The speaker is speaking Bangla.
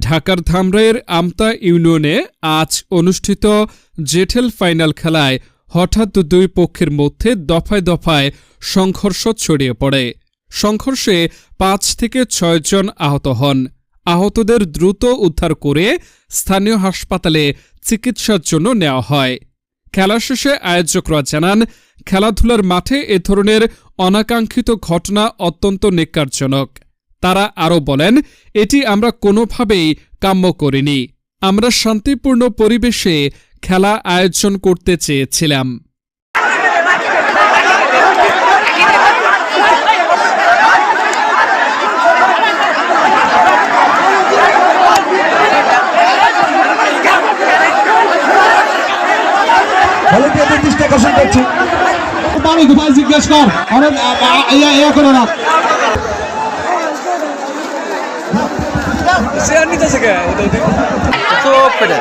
ঢাকার ধামরাইয়ের আমতা ইউনিয়নে আজ অনুষ্ঠিত জেঠেল ফাইনাল খেলায় হঠাৎ দুই পক্ষের মধ্যে দফায় দফায় সংঘর্ষ ছড়িয়ে পড়ে। সংঘর্ষে পাঁচ থেকে ছয়জন আহত হন। আহতদের দ্রুত উদ্ধার করে স্থানীয় হাসপাতালে চিকিৎসার জন্য নেওয়া হয়। খেলা শেষে আয়োজকরা জানান, খেলাধুলার মাঠে এ ধরনের অনাকাঙ্ক্ষিত ঘটনা অত্যন্ত নিকারজনক। তারা আরও বলেন এটি আমরা কোনোভাবেই কাম্য করিনি। আমরা শান্তিপূর্ণ পরিবেশে খেলা আয়োজন করতে চেয়েছিলাম। ভলেন্টিয়ারদের দৃষ্টি আকর্ষণ করছি। পানি কোথায় জিজ্ঞেস কর। অনেক ইয়া ইয়া করে না। വിഷയാണ്ടി ദശക സൂപ്പർ